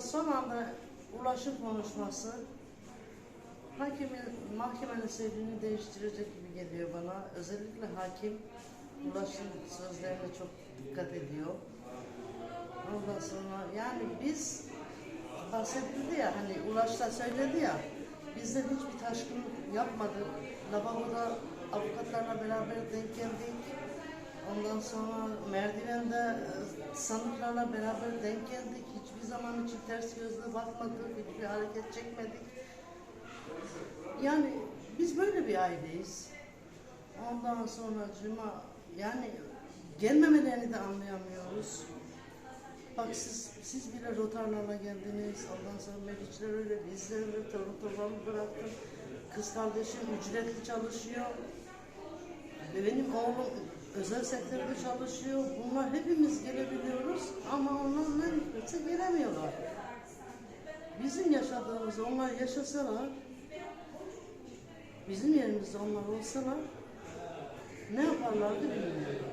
sonra son anda ulaşım konuşması hakimin, mahkemenin seyrini değiştirecek gibi geliyor bana. Özellikle hakim ulaşım sözlerine çok dikkat ediyor. Ondan sonra yani biz bahsedildi ya hani Ulaş da söyledi ya bizden hiçbir taşkınlık yapmadık. Lavaboda avukatlarla beraber denk geldik. Ondan sonra merdivende e, sanıklarla beraber denk geldik. Hiçbir zaman için ters gözle bakmadık, hiçbir hareket çekmedik. Yani biz böyle bir aileyiz. Ondan sonra cuma yani gelmemelerini de anlayamıyoruz. Bak siz, siz bile rotarlarla geldiniz. Ondan sonra Meriçler öyle, biz de öyle. Torun torbanı bıraktım. Kız kardeşim ücretli çalışıyor. Ve benim oğlum özel sektörde çalışıyor. Bunlar hepimiz gelebiliyoruz ama onlar ne hikmetse gelemiyorlar. Bizim yaşadığımızı onlar yaşasalar, bizim yerimizde onlar olsalar ne yaparlardı bilmiyorum.